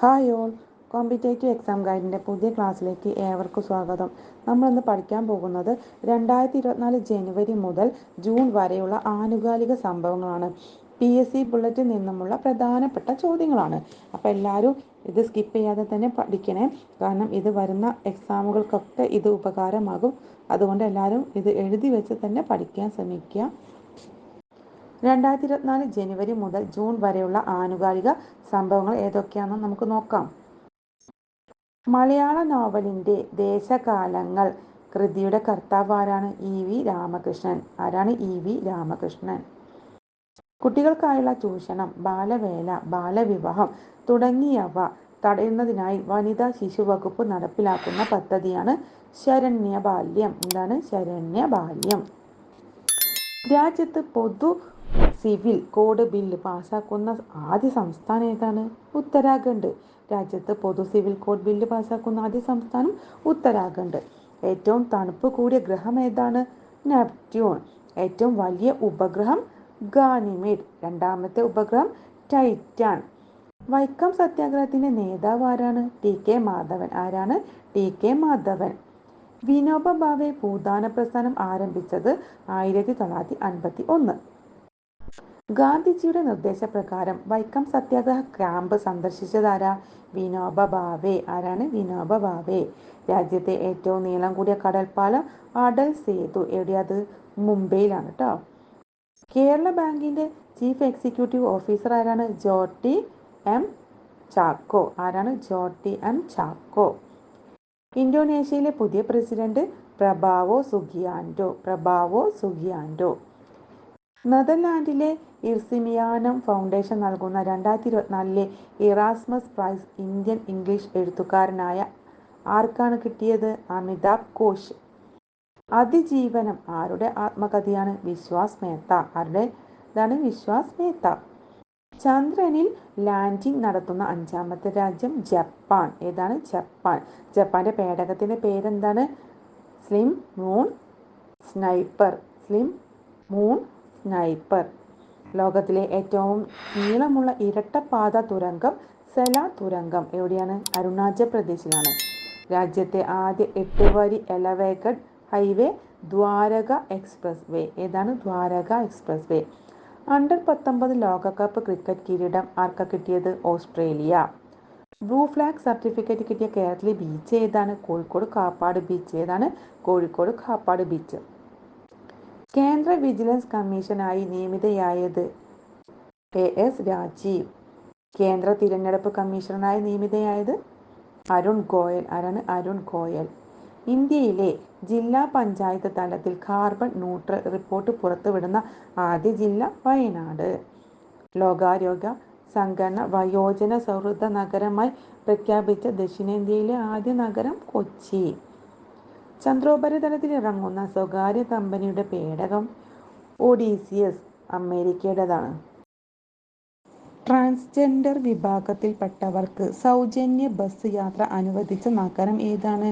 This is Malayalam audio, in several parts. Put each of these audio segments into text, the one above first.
Hi all. കോമ്പറ്റേറ്റീവ് എക്സാം ഗൈഡിന്റെ പുതിയ ക്ലാസ്സിലേക്ക് ഏവർക്കും സ്വാഗതം. നമ്മളിന്ന് പഠിക്കാൻ പോകുന്നത് രണ്ടായിരത്തി ഇരുപത്തിനാല് ജനുവരി മുതൽ ജൂൺ വരെയുള്ള ആനുകാലിക സംഭവങ്ങളാണ്. പി എസ് സി ബുള്ളറ്റിൽ നിന്നുമുള്ള പ്രധാനപ്പെട്ട ചോദ്യങ്ങളാണ്. അപ്പോൾ എല്ലാവരും ഇത് സ്കിപ്പ് ചെയ്യാതെ തന്നെ പഠിക്കണേ. കാരണം ഇത് വരുന്ന എക്സാമുകൾക്കൊക്കെ ഇത് ഉപകാരമാകും. അതുകൊണ്ട് എല്ലാവരും ഇത് എഴുതി വെച്ച് തന്നെ പഠിക്കാൻ ശ്രമിക്കുക. രണ്ടായിരത്തി ഇരുപത്തിനാല് ജനുവരി മുതൽ ജൂൺ വരെയുള്ള ആനുകാലിക സംഭവങ്ങൾ ഏതൊക്കെയാണെന്ന് നമുക്ക് നോക്കാം. മലയാള നോവലിന്റെ ദേശകാലങ്ങൾ കൃതിയുടെ കർത്താവ് ആരാണ്? E V Ramakrishnan. ആരാണ് ഇ വി രാമകൃഷ്ണൻ? കുട്ടികൾക്കായുള്ള ചൂഷണം ബാലവേല ബാലവിവാഹം തുടങ്ങിയവ തടയുന്നതിനായി വനിതാ ശിശു വകുപ്പ് നടപ്പിലാക്കുന്ന പദ്ധതിയാണ് ശരണ്യ ബാല്യം എന്താണ്? ശരണ്യ ബാല്യം രാജ്യത്ത് പൊതു സിവിൽ കോഡ് ബില്ല് പാസാക്കുന്ന ആദ്യ സംസ്ഥാനം ഏതാണ്? ഉത്തരാഖണ്ഡ്. രാജ്യത്ത് പൊതു സിവിൽ കോഡ് ബില്ല് പാസാക്കുന്ന ആദ്യ സംസ്ഥാനം ഉത്തരാഖണ്ഡ്. ഏറ്റവും തണുപ്പ് കൂടിയ ഗ്രഹം ഏതാണ്? നെപ്റ്റ്യൂൺ. ഏറ്റവും വലിയ ഉപഗ്രഹം ഗാനിമേഡ് രണ്ടാമത്തെ ഉപഗ്രഹം ടൈറ്റാൻ. വൈക്കം സത്യാഗ്രഹത്തിന്റെ നേതാവ് ആരാണ്? T K Madhavan. ആരാണ്? T K Madhavan. Vinoba Bhave ഭൂദാന പ്രസ്ഥാനം ആരംഭിച്ചത് ആയിരത്തി തൊള്ളായിരത്തി അൻപത്തി ഒന്ന്. ഗാന്ധിജിയുടെ നിർദ്ദേശപ്രകാരം വൈക്കം സത്യാഗ്രഹ ക്യാമ്പ് സന്ദർശിച്ചതാരാ? വിനോബ ഭാവെ. ആരാണ് വിനോബ ഭാവെ? രാജ്യത്തെ ഏറ്റവും നീളം കൂടിയ കടൽപ്പാലം അടൽ സേതു എവിടെയത്? മുംബൈയിലാണ് കേട്ടോ കേരള ബാങ്കിന്റെ ചീഫ് എക്സിക്യൂട്ടീവ് ഓഫീസർ ആരാണ്? ജോട്ടി എം ചാക്കോ. ആരാണ്? ജോട്ടി എം ചാക്കോ. ഇന്തോനേഷ്യയിലെ പുതിയ പ്രസിഡന്റ് പ്രഭാവോ സുഗിയാൻഡോ. പ്രഭാവോ സുഗിയാൻഡോ. നെതർലാൻഡിലെ ഇർസിമിയാനം ഫൗണ്ടേഷൻ നൽകുന്ന രണ്ടായിരത്തി ഇരുപത്തിനാലിലെ ഇറാസ്മസ് പ്രൈസ് ഇന്ത്യൻ ഇംഗ്ലീഷ് എഴുത്തുകാരനായ ആർക്കാണ് കിട്ടിയത്? അമിതാഭ് ഘോഷ്. അതിജീവനം ആരുടെ ആത്മകഥയാണ്? വിശ്വാസ് മേത്ത. ആരുടെ ഇതാണ് വിശ്വാസ് മേത്ത? ചന്ദ്രനിൽ ലാൻഡിംഗ് നടത്തുന്ന അഞ്ചാമത്തെ രാജ്യം ജപ്പാൻ. ഏതാണ് ജപ്പാൻ? ജപ്പാന്റെ പേടകത്തിന്റെ പേരെന്താണ്? SLIM moon sniper. SLIM moon sniper. ലോകത്തിലെ ഏറ്റവും നീളമുള്ള ഇരട്ടപ്പാത തുരങ്കം സെല തുരങ്കം എവിടെയാണ്? അരുണാചൽ പ്രദേശിലാണ് രാജ്യത്തെ ആദ്യ എട്ട് വരി elevated highway Dwarka expressway ഏതാണ് ദ്വാരക എക്സ്പ്രസ് വേ അണ്ടർ പത്തൊമ്പത് ലോകകപ്പ് ക്രിക്കറ്റ് കിരീടം ആർക്ക കിട്ടിയത്? ഓസ്ട്രേലിയ. ബ്ലൂ ഫ്ലാഗ് സർട്ടിഫിക്കറ്റ് കിട്ടിയ കേരളത്തിലെ ബീച്ച് ഏതാണ്? കോഴിക്കോട് കാപ്പാട് ബീച്ച്. ഏതാണ്? കോഴിക്കോട് കാപ്പാട് ബീച്ച്. കേന്ദ്ര വിജിലൻസ് കമ്മീഷനായി നിയമിതയായത് എ എസ് രാജീവ്. കേന്ദ്ര തിരഞ്ഞെടുപ്പ് കമ്മീഷണറായി നിയമിതയായത് അരുൺ ഗോയൽ. ആരാണ്? അരുൺ ഗോയൽ. ഇന്ത്യയിലെ ജില്ലാ പഞ്ചായത്ത് തലത്തിൽ കാർബൺ ന്യൂട്രൽ റിപ്പോർട്ട് പുറത്തുവിടുന്ന ആദ്യ ജില്ല വയനാട്. ലോകാരോഗ്യ സംഘടന വയോജന സൗഹൃദ നഗരമായി പ്രഖ്യാപിച്ച ദക്ഷിണേന്ത്യയിലെ ആദ്യ നഗരം കൊച്ചി. ചന്ദ്രോപരിതലത്തിൽ ഇറങ്ങുന്ന സ്വകാര്യ കമ്പനിയുടെ പേടകം ഒഡീസിയസ് അമേരിക്കയുടേതാണ്. ട്രാൻസ്ജെൻഡർ വിഭാഗത്തിൽപ്പെട്ടവർക്ക് സൗജന്യ ബസ് യാത്ര അനുവദിച്ച നഗരം ഏതാണ്?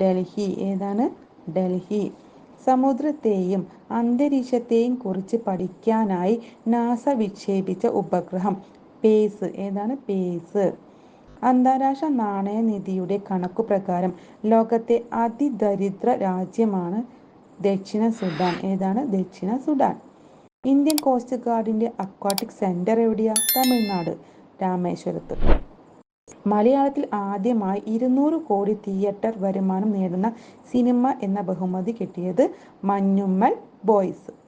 ഡൽഹി. ഏതാണ്? ഡൽഹി. സമുദ്രത്തെയും അന്തരീക്ഷത്തെയും കുറിച്ച് പഠിക്കാനായി നാസ വിക്ഷേപിച്ച ഉപഗ്രഹം പേസ്. ഏതാണ്? പേസ്. അന്താരാഷ്ട്ര നാണയനിധിയുടെ കണക്കു പ്രകാരം ലോകത്തെ അതിദരിദ്ര രാജ്യമാണ് ദക്ഷിണ സുഡാൻ. ഏതാണ്? ദക്ഷിണ സുഡാൻ. ഇന്ത്യൻ കോസ്റ്റ് ഗാർഡിന്റെ അക്വാട്ടിക് സെന്റർ എവിടെയാ? തമിഴ്നാട്. രാമേശ്വരത്ത്. മലയാളത്തിൽ ആദ്യമായി ഇരുന്നൂറ് കോടി തിയേറ്റർ വരുമാനം നേടുന്ന സിനിമ എന്ന ബഹുമതി കിട്ടിയത് Manjummel boys.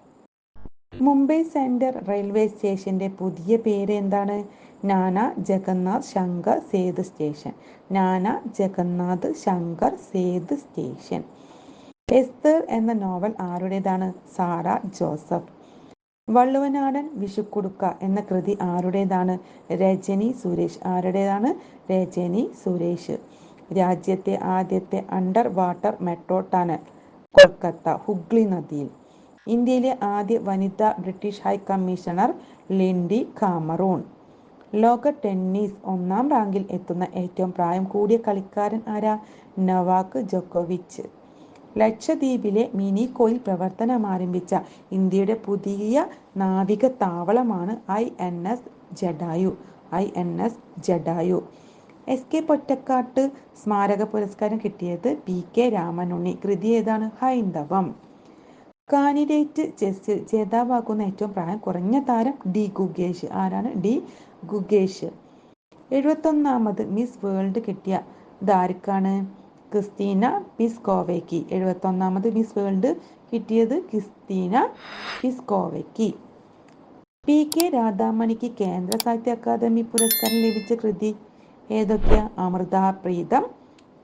Mumbai central railway സ്റ്റേഷന്റെ പുതിയ പേര് എന്താണ് Nana Jagannath Shankar Sethu station. Nana Jagannath Shankar Sethu station. Esther എന്ന നോവൽ ആരുടേതാണ്? സാറ ജോസഫ്. വള്ളുവനാടൻ വിഷുക്കുടുക്ക എന്ന കൃതി ആരുടേതാണ്? രജനി സുരേഷ്. ആരുടേതാണ്? രജനി സുരേഷ്. രാജ്യത്തെ ആദ്യത്തെ underwater metro tunnel Kolkata. Hooghly നദിയിൽ. ഇന്ത്യയിലെ ആദ്യ വനിതാ British high commissioner Lindy Cameron. ലോക ടെന്നീസ് ഒന്നാം റാങ്കിൽ എത്തുന്ന ഏറ്റവും പ്രായം കൂടിയ കളിക്കാരൻ ആരാ? നവാക്ക് ജോക്കോവിച്ച്. ലക്ഷദ്വീപിലെ മിനി മിനിക്കോയിൽ പ്രവർത്തനമാരംഭിച്ച ഇന്ത്യയുടെ പുതിയ നാവിക താവളമാണ് I N S Jatayu. I N S Jatayu. S K Pottekkatt സ്മാരക പുരസ്കാരം കിട്ടിയത് പി കെ രാമനുണ്ണി. കൃതി ഏതാണ്? ഹൈന്ദവം. കാൻഡിഡേറ്റ് ചെസ്സിൽ ജേതാവാകുന്ന ഏറ്റവും പ്രായം കുറഞ്ഞ താരം ഡി ഗുഗേഷ്. ആരാണ്? ഡി ഗുഗേഷ്. എഴുപത്തൊന്നാമത് മിസ് വേൾഡ് കിട്ടിയ ഇതാർക്കാണ്? ക്രിസ്റ്റീന പിസ്കോവയ്ക്ക് എഴുപത്തൊന്നാമത് മിസ് വേൾഡ് കിട്ടിയത് ക്രിസ്റ്റീന പിസ്കോവയ്ക്ക് പി കെ രാധാമണിക്ക് കേന്ദ്ര സാഹിത്യ അക്കാദമി പുരസ്കാരം ലഭിച്ച കൃതി ഏതൊക്കെയാ? അമൃതാപ്രീതം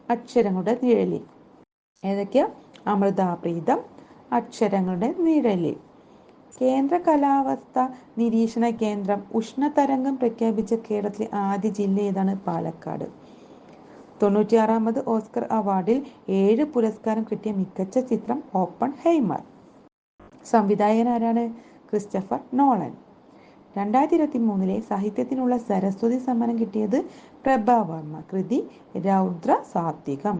അക്ഷരങ്ങളുടെ നിഴലിൽ. ഏതൊക്കെയാ? അമൃതാപ്രീതം അക്ഷരങ്ങളുടെ നിഴലിൽ. കേന്ദ്ര കാലാവസ്ഥ നിരീക്ഷണ കേന്ദ്രം ഉഷ്ണതരംഗം പ്രഖ്യാപിച്ച കേരളത്തിലെ ആദ്യ ജില്ല ഏതാണ്? പാലക്കാട്. തൊണ്ണൂറ്റിയാറാമത് ഓസ്കർ അവാർഡിൽ ഏഴ് പുരസ്കാരം കിട്ടിയ മികച്ച ചിത്രം ഓപ്പൺ ഹൈമർ സംവിധായകൻ ആരാണ്? Christopher Nolan. രണ്ടായിരത്തി ഇരുപത്തി മൂന്നിലെ സാഹിത്യത്തിനുള്ള സരസ്വതി സമ്മാനം കിട്ടിയത് പ്രഭാവർമ്മ കൃതി Raudra Sathvikam.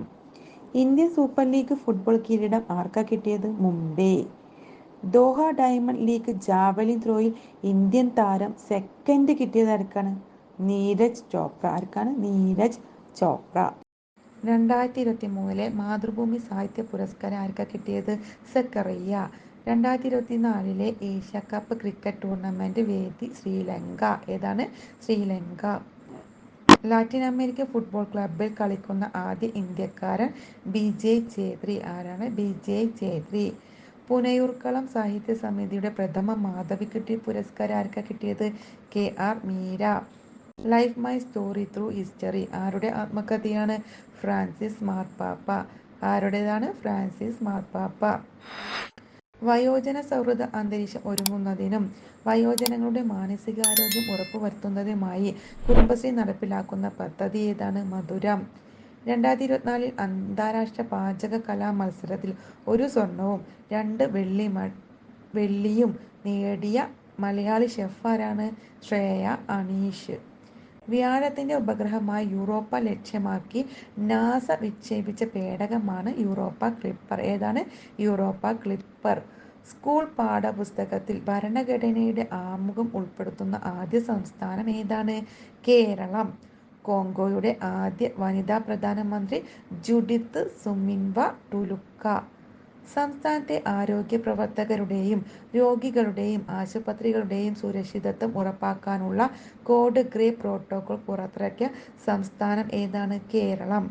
Indian super league football കിരീടം ആർക്കാ കിട്ടിയത്? Mumbai. Doha diamond league javelin ത്രോയിൽ Indian താരം സെക്കൻഡ് കിട്ടിയത് ആർക്കാണ്? നീരജ് ചോപ്ര. ആർക്കാണ്? നീരജ് ചോപ്ര. രണ്ടായിരത്തി ഇരുപത്തി മൂന്നിലെ മാതൃഭൂമി സാഹിത്യ പുരസ്കാരം ആർക്കാ കിട്ടിയത്? സക്കറിയ. രണ്ടായിരത്തി ഇരുപത്തി നാലിലെ ഏഷ്യ കപ്പ് ക്രിക്കറ്റ് ടൂർണമെന്റ് വേദി ശ്രീലങ്ക. ഏതാണ്? ശ്രീലങ്ക. ലാറ്റിൻ അമേരിക്ക ഫുട്ബോൾ ക്ലബിൽ കളിക്കുന്ന ആദ്യ ഇന്ത്യക്കാരൻ ബിജയ് ഛേത്രി ആരാണ്? ബിജയ് ഛേത്രി. പുനയൂർക്കളം സാഹിത്യ സമിതിയുടെ പ്രഥമ മാധവിക്കുട്ടി പുരസ്കാരം ആർക്കാ കിട്ടിയത്? K R Meera. Life my story through history. ആരുടെ ആത്മകഥയാണ്? ഫ്രാൻസിസ് മാർപ്പാപ്പ. ആരുടേതാണ്? ഫ്രാൻസിസ് മാർപ്പാപ്പ. വയോജന സൗഹൃദ അന്തരീക്ഷം ഒരുങ്ങുന്നതിനും വയോജനങ്ങളുടെ മാനസികാരോഗ്യം ഉറപ്പുവരുത്തുന്നതിനുമായി കുടുംബശ്രീ നടപ്പിലാക്കുന്ന പദ്ധതി ഏതാണ്? മധുര. രണ്ടായിരത്തി ഇരുപത്തിനാലിൽ അന്താരാഷ്ട്ര പാചക കലാ മത്സരത്തിൽ ഒരു സ്വർണവും രണ്ട് വെള്ളി വെള്ളിയും നേടിയ മലയാളി ആരാണ്? ശ്രേയ അനീഷ്. വ്യാഴത്തിന്റെ ഉപഗ്രഹമായ യൂറോപ്പ ലക്ഷ്യമാക്കി നാസ വിക്ഷേപിച്ച പേടകമാണ് യൂറോപ്പ ക്ലിപ്പർ. ഏതാണ്? Europa Clipper. സ്കൂൾ പാഠപുസ്തകത്തിൽ ഭരണഘടനയുടെ ആമുഖം ഉൾപ്പെടുത്തുന്ന ആദ്യ സംസ്ഥാനം ഏതാണ്? കേരളം. കോങ്കോയുടെ ആദ്യ വനിതാ പ്രധാനമന്ത്രി ജുഡിത്ത് സുമിൻവ ടുലുക്ക. സംസ്ഥാനത്തെ ആരോഗ്യ പ്രവർത്തകരുടെയും രോഗികളുടെയും ആശുപത്രികളുടെയും സുരക്ഷിതത്വം ഉറപ്പാക്കാനുള്ള കോഡ് ഗ്രേ പ്രോട്ടോകോൾ പുറത്തിറക്കിയ സംസ്ഥാനം ഏതാണ്? കേരളം.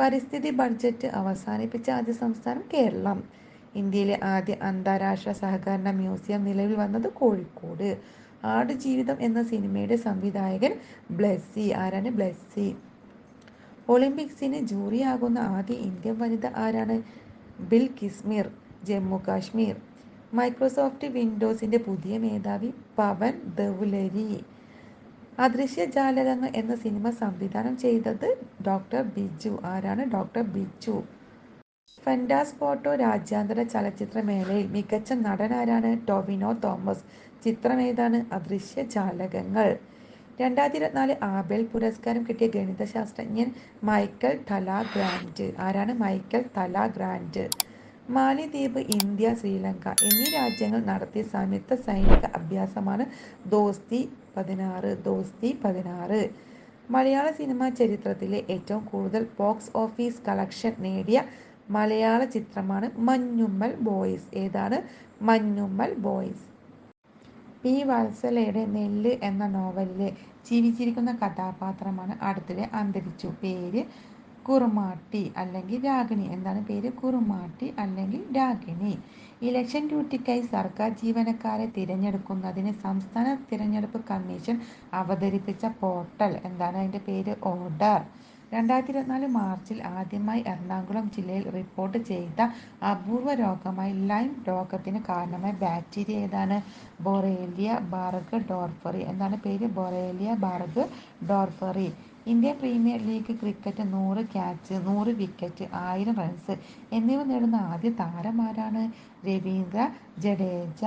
പരിസ്ഥിതി ബഡ്ജറ്റ് അവസാനിപ്പിച്ച ആദ്യ സംസ്ഥാനം കേരളം. ഇന്ത്യയിലെ ആദ്യ അന്താരാഷ്ട്ര സഹകരണ മ്യൂസിയം നിലവിൽ വന്നത് കോഴിക്കോട്. ആടുജീവിതം എന്ന സിനിമയുടെ സംവിധായകൻ ബ്ലെസ്സി. ആരാണ് ബ്ലെസ്സി? ഒളിമ്പിക്സിന് ജൂറിയാകുന്ന ആദ്യ ഇന്ത്യൻ വനിത ആരാണ്? ബിൽ കിസ്മിർ ജമ്മു കാശ്മീർ. മൈക്രോസോഫ്റ്റ് വിൻഡോസിന്റെ പുതിയ മേധാവി പവൻ ദൗലരി. അദൃശ്യ ജാലകങ്ങൾ എന്ന സിനിമ സംവിധാനം ചെയ്തത് ഡോക്ടർ ബിജു. ആരാണ് ഡോക്ടർ ബിജു? ഫെൻഡാസ് ഫോട്ടോ രാജ്യാന്തര ചലച്ചിത്രമേളയിൽ മികച്ച നടൻ ആരാണ് ടോവിനോ തോമസ്. ചിത്രം ഏതാണ്? അദൃശ്യ ജാലകങ്ങൾ. രണ്ടായിരത്തി ഇരുപത്തിനാല് ആബേൽ പുരസ്കാരം കിട്ടിയ ഗണിതശാസ്ത്രജ്ഞൻ മൈക്കൽ തല ഗ്രാൻഡ് ആരാണ് മൈക്കൽ തല ഗ്രാൻഡ് മാലിദ്വീപ് ഇന്ത്യ ശ്രീലങ്ക എന്നീ രാജ്യങ്ങൾ നടത്തിയ സംയുക്ത സൈനിക അഭ്യാസമാണ് ദോസ്തി പതിനാറ് ദോസ്തി പതിനാറ്. മലയാള സിനിമാ ചരിത്രത്തിലെ ഏറ്റവും കൂടുതൽ ബോക്സ് ഓഫീസ് കളക്ഷൻ നേടിയ മലയാള ചിത്രമാണ് മഞ്ഞുമ്മൽ ബോയ്സ്. ഏതാണ് മഞ്ഞുമ്മൽ ബോയ്സ്? പി വത്സലയുടെ നെല്ല് എന്ന നോവലിലെ ജീവിച്ചിരിക്കുന്ന കഥാപാത്രമാണ്. അടുത്തിടെ അന്തരിച്ചു. പേര് കുറുമാട്ടി അല്ലെങ്കിൽ രാഗിണി. എന്താണ് പേര്? കുറുമാട്ടി അല്ലെങ്കിൽ രാഗിണി. ഇലക്ഷൻ ഡ്യൂട്ടിക്കായി സർക്കാർ ജീവനക്കാരെ തിരഞ്ഞെടുക്കുന്നതിന് സംസ്ഥാന തിരഞ്ഞെടുപ്പ് കമ്മീഷൻ അവതരിപ്പിച്ച പോർട്ടൽ. എന്താണ് അതിന്റെ പേര്? ഓർഡർ. രണ്ടായിരത്തി ഇരുപത്തിനാല് മാർച്ചിൽ ആദ്യമായി എറണാകുളം ജില്ലയിൽ റിപ്പോർട്ട് ചെയ്ത അപൂർവ രോഗമായ ലൈം രോഗത്തിന് കാരണമായ ബാക്ടീരിയ ഏതാണ്? Borrelia burgdorferi. എന്താണ് പേര്? Borrelia burgdorferi. Indian premier league cricket നൂറ് ക്യാച്ച് നൂറ് വിക്കറ്റ് ആയിരം റൺസ് എന്നിവ നേടുന്ന ആദ്യ താരമാരാണ് രവീന്ദ്ര ജഡേജ.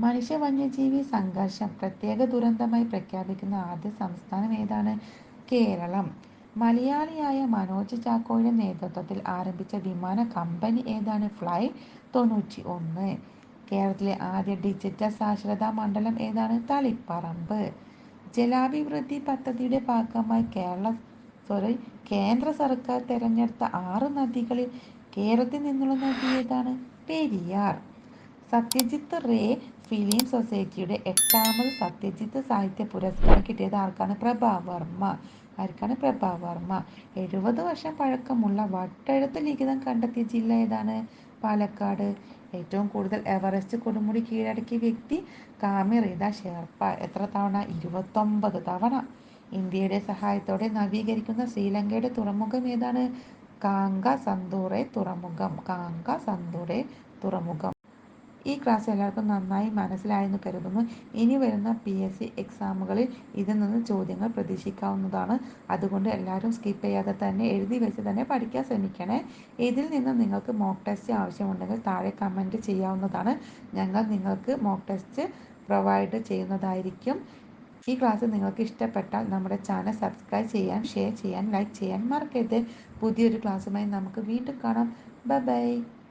മനുഷ്യ വന്യജീവി സംഘർഷം പ്രത്യേക ദുരന്തമായി പ്രഖ്യാപിക്കുന്ന ആദ്യ സംസ്ഥാനം ഏതാണ്? കേരളം. മലയാളിയായ മനോജ് ചാക്കോയുടെ നേതൃത്വത്തിൽ ആരംഭിച്ച വിമാന കമ്പനി ഏതാണ്? ഫ്ലൈ തൊണ്ണൂറ്റി ഒന്ന് കേരളത്തിലെ ആദ്യ ഡിജിറ്റൽ സാക്ഷരതാ മണ്ഡലം ഏതാണ്? തളിപ്പറമ്പ്. ജലാഭിവൃദ്ധി പദ്ധതിയുടെ ഭാഗമായി കേരള സോറി കേന്ദ്ര സർക്കാർ തെരഞ്ഞെടുത്ത ആറ് നദികളിൽ കേരളത്തിൽ നിന്നുള്ള നദി ഏതാണ്? പെരിയാർ. സത്യജിത്ത് റേ ഫിലിം സൊസൈറ്റിയുടെ എട്ടാമത് സത്യജിത്ത് സാഹിത്യ പുരസ്കാരം കിട്ടിയത് ആർക്കാണ്? പ്രഭാവർമ്മ ആർക്കാണ് പ്രഭാവർമ്മ എഴുപത് വർഷം പഴക്കമുള്ള വട്ടെഴുത്ത് ലിഖിതം കണ്ടെത്തിയ ജില്ല ഏതാണ്? പാലക്കാട്. ഏറ്റവും കൂടുതൽ എവറസ്റ്റ് കൊടുമുടി കീഴടക്കിയ വ്യക്തി കാമിറിത ഷെർപ്പ. എത്ര തവണ? ഇരുപത്തൊമ്പത് തവണ. ഇന്ത്യയുടെ സഹായത്തോടെ നവീകരിക്കുന്ന ശ്രീലങ്കയുടെ തുറമുഖം ഏതാണ്? കാങ്ക സന്തൂറെ തുറമുഖം. കാങ്ക സന്തൂറെ തുറമുഖം. ഈ ക്ലാസ് എല്ലാവർക്കും നന്നായി മനസ്സിലായെന്ന് കരുതുന്നു. ഇനി വരുന്ന പി എസ് സി എക്സാമുകളിൽ ഇതിൽ നിന്ന് ചോദ്യങ്ങൾ പ്രതീക്ഷിക്കാവുന്നതാണ്. അതുകൊണ്ട് എല്ലാവരും സ്കിപ്പ് ചെയ്യാതെ തന്നെ എഴുതി വെച്ച് തന്നെ പഠിക്കാൻ ശ്രമിക്കണേ. ഇതിൽ നിന്ന് നിങ്ങൾക്ക് മോക്ക് ടെസ്റ്റ് ആവശ്യമുണ്ടെങ്കിൽ താഴെ കമന്റ് ചെയ്യാവുന്നതാണ്. ഞങ്ങൾ നിങ്ങൾക്ക് മോക്ക് ടെസ്റ്റ് പ്രൊവൈഡ് ചെയ്യുന്നതായിരിക്കും. ഈ ക്ലാസ് നിങ്ങൾക്ക് ഇഷ്ടപ്പെട്ടാൽ നമ്മുടെ ചാനൽ സബ്സ്ക്രൈബ് ചെയ്യാൻ ഷെയർ ചെയ്യാൻ ലൈക്ക് ചെയ്യാൻ മറക്കരുത്. പുതിയൊരു ക്ലാസ്സുമായി നമുക്ക് വീണ്ടും കാണാം. Bye bye